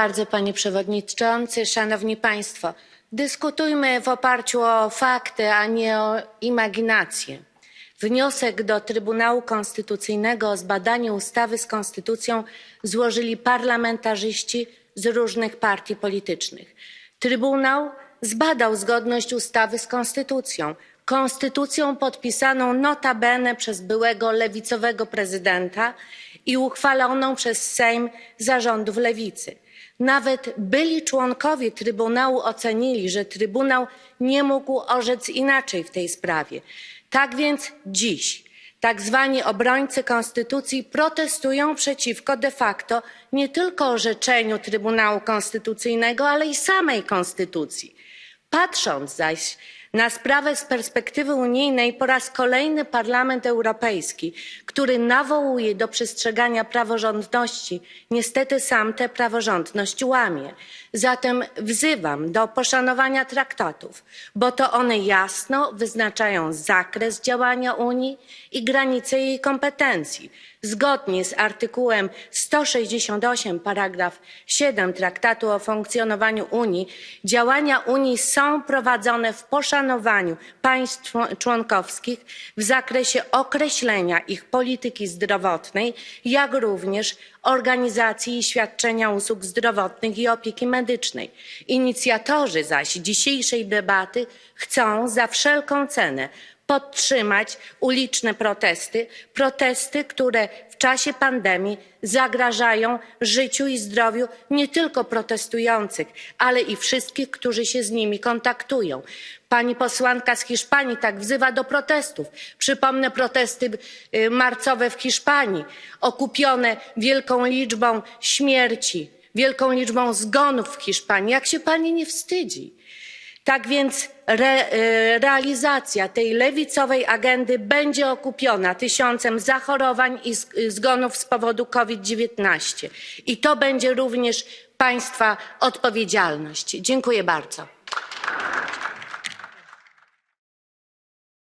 bardzo, panie przewodniczący, szanowni państwo. Dyskutujmy w oparciu o fakty, a nie o imaginację. Wniosek do Trybunału Konstytucyjnego o zbadanie ustawy z konstytucją złożyli parlamentarzyści z różnych partii politycznych. Trybunał zbadał zgodność ustawy z konstytucją, konstytucją podpisaną notabene przez byłego lewicowego prezydenta i uchwaloną przez Sejm zarządów lewicy. Nawet byli członkowie Trybunału ocenili, że Trybunał nie mógł orzec inaczej w tej sprawie. Tak więc dziś tak zwani obrońcy konstytucji protestują przeciwko de facto nie tylko orzeczeniu Trybunału Konstytucyjnego, ale i samej konstytucji. Patrząc zaś na sprawę z perspektywy unijnej, po raz kolejny Parlament Europejski, który nawołuje do przestrzegania praworządności, niestety sam tę praworządność łamie. Zatem wzywam do poszanowania traktatów, bo to one jasno wyznaczają zakres działania Unii i granice jej kompetencji. Zgodnie z artykułem 168 paragraf 7 Traktatu o funkcjonowaniu Unii działania Unii są prowadzone w poszanowaniu państw członkowskich w zakresie określenia ich polityki zdrowotnej, jak również organizacji i świadczenia usług zdrowotnych i opieki medycznej. Inicjatorzy zaś dzisiejszej debaty chcą za wszelką cenę podtrzymać uliczne protesty, protesty, które w czasie pandemii zagrażają życiu i zdrowiu nie tylko protestujących, ale i wszystkich, którzy się z nimi kontaktują. Pani posłanka z Hiszpanii tak wzywa do protestów. Przypomnę protesty y, marcowe w Hiszpanii, okupione wielką liczbą śmierci, wielką liczbą zgonów w Hiszpanii. Jak się pani nie wstydzi? Tak więc e, realizacja tej lewicowej agendy będzie okupiona tysiącem zachorowań i z- zgonów z powodu COVID-19. I to będzie również państwa odpowiedzialność. Dziękuję bardzo.